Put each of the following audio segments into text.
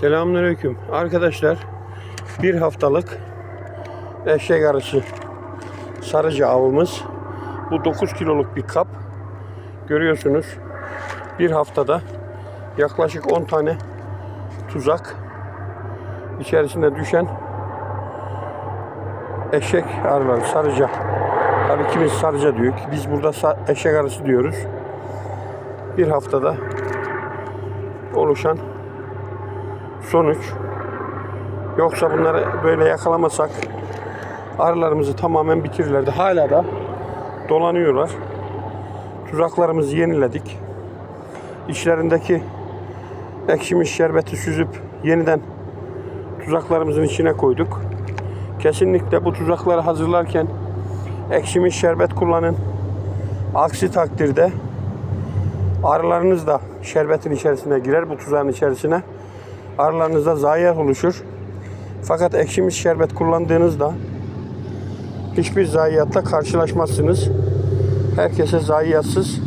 Selamünaleyküm. Arkadaşlar bir haftalık eşek arısı sarıcı avımız. Bu 9 kiloluk bir kap. Görüyorsunuz. Bir haftada yaklaşık 10 tane tuzak içerisine düşen eşek arıları sarıca. Tabii kimisi sarıca diyor. Biz burada eşek arısı diyoruz. Bir haftada oluşan sonuç. Yoksa bunları böyle yakalamasak arılarımızı tamamen bitirirlerdi. Hala da dolanıyorlar. Tuzaklarımızı yeniledik. İçlerindeki ekşimiş şerbeti süzüp yeniden tuzaklarımızın içine koyduk. Kesinlikle bu tuzakları hazırlarken ekşimiş şerbet kullanın. Aksi takdirde arılarınız da şerbetin içerisine girer bu tuzağın içerisine arılarınızda zayiat oluşur. Fakat ekşimiş şerbet kullandığınızda hiçbir zayiatla karşılaşmazsınız. Herkese zayiatsız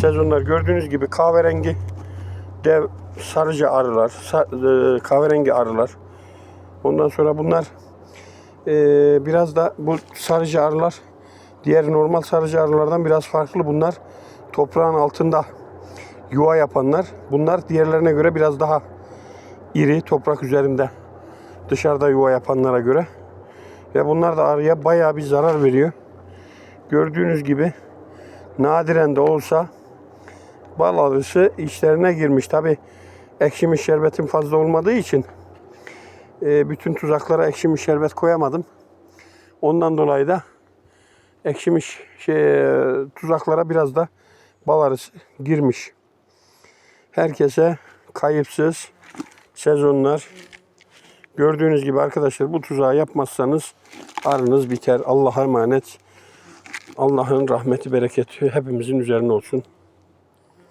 sezonlar gördüğünüz gibi kahverengi dev sarıcı arılar, e, kahverengi arılar. Ondan sonra bunlar e, biraz da bu sarıcı arılar diğer normal sarıcı arılardan biraz farklı. Bunlar toprağın altında yuva yapanlar. Bunlar diğerlerine göre biraz daha iri toprak üzerinde dışarıda yuva yapanlara göre. Ve bunlar da arıya bayağı bir zarar veriyor. Gördüğünüz gibi nadiren de olsa bal arısı içlerine girmiş. Tabi ekşimiş şerbetin fazla olmadığı için e, bütün tuzaklara ekşimiş şerbet koyamadım. Ondan dolayı da ekşimiş şey, tuzaklara biraz da bal arısı girmiş. Herkese kayıpsız sezonlar. Gördüğünüz gibi arkadaşlar bu tuzağı yapmazsanız arınız biter. Allah'a emanet. Allah'ın rahmeti, bereketi hepimizin üzerine olsun.